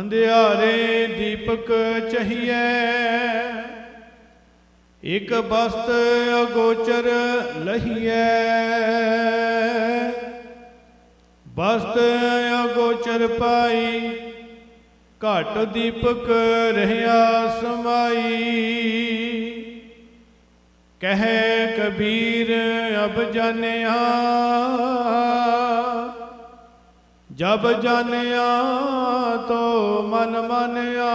ਅੰਧਿਆਰੇ ਦੀਪਕ ਚਹੀਐ। ਇਕ ਬਸਤ ਅਗੋਚਰ ਲਹੀਐ। ਬਸਤ ਅਗੋਚਰ ਪਾਈ, ਘਟ ਦੀਪਕ ਰਹਿਆ ਸਮਾਈ। ਕਹੈ ਕਬੀਰ ਅਬ ਜਾਣਿਆ ਜਬ ਜਾਣਿਆ ਤੋ ਮਨ ਮਾਨਿਆ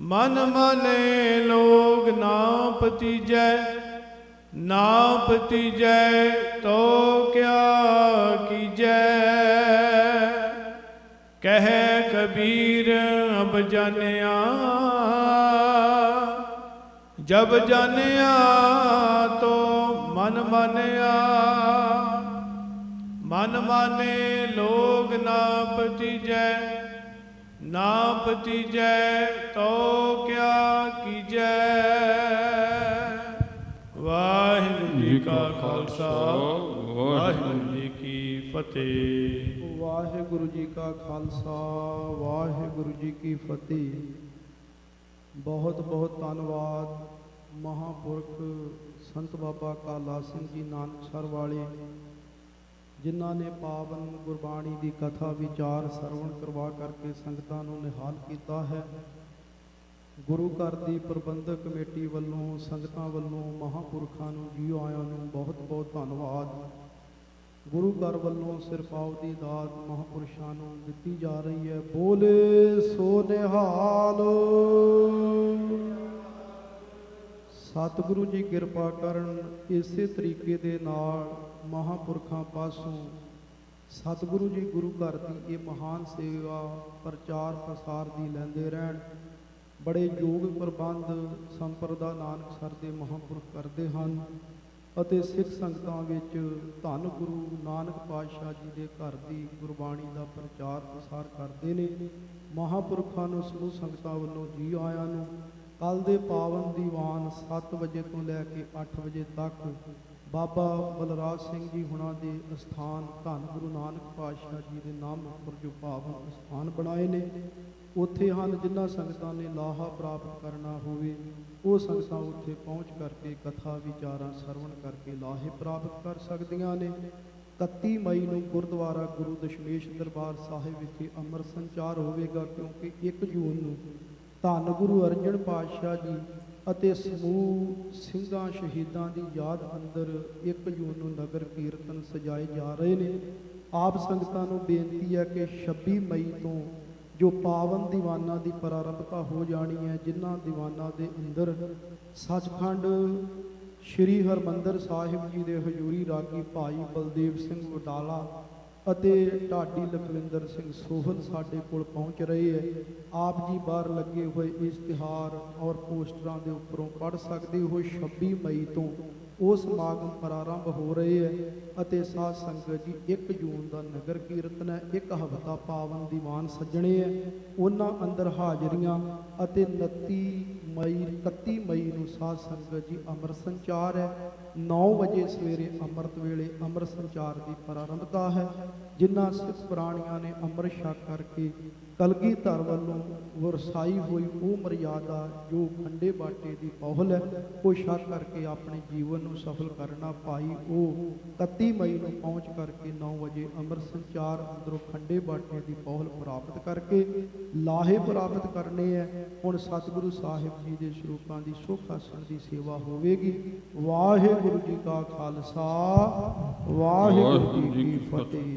ਮਨ ਮਾਨੇ ਲੋਗ ਨਾ ਪਤੀਜੈ ਨਾ ਪਤੀਜੈ ਤੋ ਕਿਆ ਕੀਜੈ। ਕਹਿ ਕਬੀਰ ਅਬ ਜਾਣਿਆ ਜਬ ਜਾਣਿਆ ਤੋ ਮਨ ਮਾਨਿਆ ਮਨ ਮਾਨੇ ਲੋਗ ਨਾ ਪਤੀਜੈ ਨਾ ਪਤੀਜੈ ਤੋ ਕਿਆ ਕੀਜੈ। ਵਾਹਿਗੁਰੂ ਜੀ ਕਾ ਖਾਲਸਾ ਵਾਹਿਗੁਰੂ ਜੀ ਕੀ ਫਤਿਹ। ਵਾਹਿਗੁਰੂ ਜੀ ਕਾ ਖਾਲਸਾ ਵਾਹਿਗੁਰੂ ਜੀ ਕੀ ਫਤਿਹ। ਬਹੁਤ ਬਹੁਤ ਧੰਨਵਾਦ ਮਹਾਪੁਰਖ ਸੰਤ ਬਾਬਾ ਕਾਲਾ ਸਿੰਘ ਜੀ ਨਾਨਕਸਰ ਵਾਲੇ ਜਿਨ੍ਹਾਂ ਨੇ ਪਾਵਨ ਗੁਰਬਾਣੀ ਦੀ ਕਥਾ ਵਿਚਾਰ ਸਰਵਣ ਕਰਵਾ ਕਰਕੇ ਸੰਗਤਾਂ ਨੂੰ ਨਿਹਾਲ ਕੀਤਾ ਹੈ। ਗੁਰੂ ਘਰ ਦੀ ਪ੍ਰਬੰਧਕ ਕਮੇਟੀ ਵੱਲੋਂ, ਸੰਗਤਾਂ ਵੱਲੋਂ, ਮਹਾਪੁਰਖਾਂ ਨੂੰ, ਜੀਓ ਆਇਆਂ ਨੂੰ ਬਹੁਤ ਬਹੁਤ ਧੰਨਵਾਦ। ਗੁਰੂ ਘਰ ਵੱਲੋਂ ਸਿਰਪਾਉ ਦੀ ਦਾਤ ਮਹਾਪੁਰਸ਼ਾਂ ਨੂੰ ਦਿੱਤੀ ਜਾ ਰਹੀ ਹੈ। ਬੋਲੇ ਸੋ ਨਿਹਾਲ। ਸਤਿਗੁਰੂ ਜੀ ਕਿਰਪਾ ਕਰਨ ਇਸੇ ਤਰੀਕੇ ਦੇ ਨਾਲ ਮਹਾਪੁਰਖਾਂ ਪਾਸੋਂ ਸਤਿਗੁਰੂ ਜੀ ਗੁਰੂ ਘਰ ਦੀ ਇਹ ਮਹਾਨ ਸੇਵਾ, ਪ੍ਰਚਾਰ ਪ੍ਰਸਾਰ ਦੀ ਲੈਂਦੇ ਰਹਿਣ। ਬੜੇ ਯੋਗ ਪ੍ਰਬੰਧ ਸੰਪਰਦਾ ਨਾਨਕ ਸਰ ਦੇ ਮਹਾਂਪੁਰਖ ਕਰਦੇ ਹਨ ਅਤੇ ਸਿੱਖ ਸੰਗਤਾਂ ਵਿੱਚ ਧੰਨ ਗੁਰੂ ਨਾਨਕ ਪਾਤਸ਼ਾਹ ਜੀ ਦੇ ਘਰ ਦੀ ਗੁਰਬਾਣੀ ਦਾ ਪ੍ਰਚਾਰ ਪ੍ਰਸਾਰ ਕਰਦੇ ਨੇ। ਮਹਾਪੁਰਖਾਂ ਨੂੰ ਸਮੂਹ ਸੰਗਤਾਂ ਵੱਲੋਂ ਜੀ ਆਇਆਂ ਨੂੰ ਕੱਲ ਦੇ ਪਾਵਨ ਦੀਵਾਨ 7 ਵਜੇ ਤੋਂ ਲੈ ਕੇ 8 ਵਜੇ ਤੱਕ ਬਾਬਾ ਬਲਰਾਜ ਸਿੰਘ ਜੀ ਹੁਣਾਂ ਦੇ ਅਸਥਾਨ ਧੰਨ ਗੁਰੂ ਨਾਨਕ ਪਾਤਸ਼ਾਹ ਜੀ ਦੇ ਨਾਮ ਉੱਪਰ ਜੋ ਪਾਵਨ ਅਸਥਾਨ ਬਣਾਏ ਨੇ, ਉੱਥੇ ਹਨ ਜਿਨ੍ਹਾਂ ਸੰਗਤਾਂ ਨੇ ਲਾਹਾ ਪ੍ਰਾਪਤ ਕਰਨਾ ਹੋਵੇ, ਉਹ ਸੰਗਤਾਂ ਉੱਥੇ ਪਹੁੰਚ ਕਰਕੇ ਕਥਾ ਵਿਚਾਰਾਂ ਸਰਵਣ ਕਰਕੇ ਲਾਹੇ ਪ੍ਰਾਪਤ ਕਰ ਸਕਦੀਆਂ ਨੇ। 31 ਮਈ ਨੂੰ ਗੁਰਦੁਆਰਾ ਗੁਰੂ ਦਸ਼ਮੇਸ਼ ਦਰਬਾਰ ਸਾਹਿਬ ਵਿਖੇ ਅੰਮ੍ਰਿਤ ਸੰਚਾਰ ਹੋਵੇਗਾ, ਕਿਉਂਕਿ 1 ਜੂਨ ਨੂੰ ਧੰਨ ਗੁਰੂ ਅਰਜਨ ਪਾਤਸ਼ਾਹ ਜੀ ਅਤੇ ਸਮੂਹ ਸਿੰਘਾਂ ਸ਼ਹੀਦਾਂ ਦੀ ਯਾਦ ਅੰਦਰ ਇੱਕ ਜੂਨ ਨੂੰ ਨਗਰ ਕੀਰਤਨ ਸਜਾਏ ਜਾ ਰਹੇ ਨੇ। ਆਪ ਸੰਗਤਾਂ ਨੂੰ ਬੇਨਤੀ ਹੈ ਕਿ 26 ਮਈ ਤੋਂ ਜੋ ਪਾਵਨ ਦੀਵਾਨਾਂ ਦੀ ਪ੍ਰਾਰੰਭਤਾ ਹੋ ਜਾਣੀ ਹੈ, ਜਿਨ੍ਹਾਂ ਦੀਵਾਨਾਂ ਦੇ ਅੰਦਰ ਸੱਚਖੰਡ ਸ੍ਰੀ ਹਰਮੰਦਰ ਸਾਹਿਬ ਜੀ ਦੇ ਹਜ਼ੂਰੀ ਰਾਗੀ ਭਾਈ ਬਲਦੇਵ ਸਿੰਘ ਵਡਾਲਾ ਅਤੇ ਢਾਡੀ ਲਖਵਿੰਦਰ ਸਿੰਘ ਸੋਹਲ ਸਾਡੇ ਕੋਲ ਪਹੁੰਚ ਰਹੇ ਹੈ। ਆਪ ਜੀ ਬਾਹਰ ਲੱਗੇ ਹੋਏ ਇਸ਼ਤਿਹਾਰ ਔਰ ਪੋਸਟਰਾਂ ਦੇ ਉੱਪਰੋਂ ਪੜ੍ਹ ਸਕਦੇ ਹੋ। 26 ਮਈ ਤੋਂ ਉਹ ਸਮਾਗਮ ਪ੍ਰਾਰੰਭ ਹੋ ਰਹੇ ਹੈ ਅਤੇ ਸਾਧ ਸੰਗਤ ਜੀ 1 ਜੂਨ ਦਾ ਨਗਰ ਕੀਰਤਨ ਹੈ। ਇੱਕ ਹਫ਼ਤਾ ਪਾਵਨ ਦੀਵਾਨ ਸੱਜਣੇ ਹੈ। ਉਹਨਾਂ ਅੰਦਰ ਹਾਜ਼ਰੀਆਂ ਅਤੇ 29 ਮਈ 31 ਮਈ ਨੂੰ ਸਾਧ ਸੰਗਤ ਜੀ ਅੰਮ੍ਰਿਤ ਸੰਚਾਰ ਹੈ। 9 ਵਜੇ ਸਵੇਰੇ ਅੰਮ੍ਰਿਤ ਵੇਲੇ ਅੰਮ੍ਰਿਤ ਸੰਚਾਰ ਦੀ ਪ੍ਰਾਰੰਭਤਾ ਹੈ। ਜਿਨ੍ਹਾਂ ਸਿੱਖ ਪ੍ਰਾਣੀਆਂ ਨੇ ਅੰਮ੍ਰਿਤ ਛਕ ਕਰਕੇ ਕਲਗੀਧਰ ਵੱਲੋਂ ਵਰਸਾਈ ਹੋਈ ਉਹ ਮਰਿਆਦਾ ਜੋ ਖੰਡੇ ਬਾਟੇ ਦੀ ਪਹੁਲ ਹੈ ਉਹ ਛਕ ਕਰਕੇ ਆਪਣੇ ਜੀਵਨ ਨੂੰ ਸਫਲ ਕਰਨਾ ਪਾਈ ਉਹ 31 ਮਈ ਨੂੰ ਪਹੁੰਚ ਕਰਕੇ 9 ਵਜੇ ਅੰਮ੍ਰਿਤ ਸੰਚਾਰ ਅੰਦਰੋਂ ਖੰਡੇ ਬਾਟੇ ਦੀ ਪਹੁਲ ਪ੍ਰਾਪਤ ਕਰਕੇ ਲਾਹੇ ਪ੍ਰਾਪਤ ਕਰਨੇ ਹੈ। ਹੁਣ ਸਤਿਗੁਰੂ ਸਾਹਿਬ ਜੀ ਦੇ ਸਰੂਪਾਂ ਦੀ ਸੁਖ ਆਸਣ ਦੀ ਸੇਵਾ ਹੋਵੇਗੀ। ਵਾਹਿਗੁਰੂ ਜੀ ਕਾ ਖਾਲਸਾ ਵਾਹਿਗੁਰੂ ਜੀ ਕੀ ਫਤਿਹ।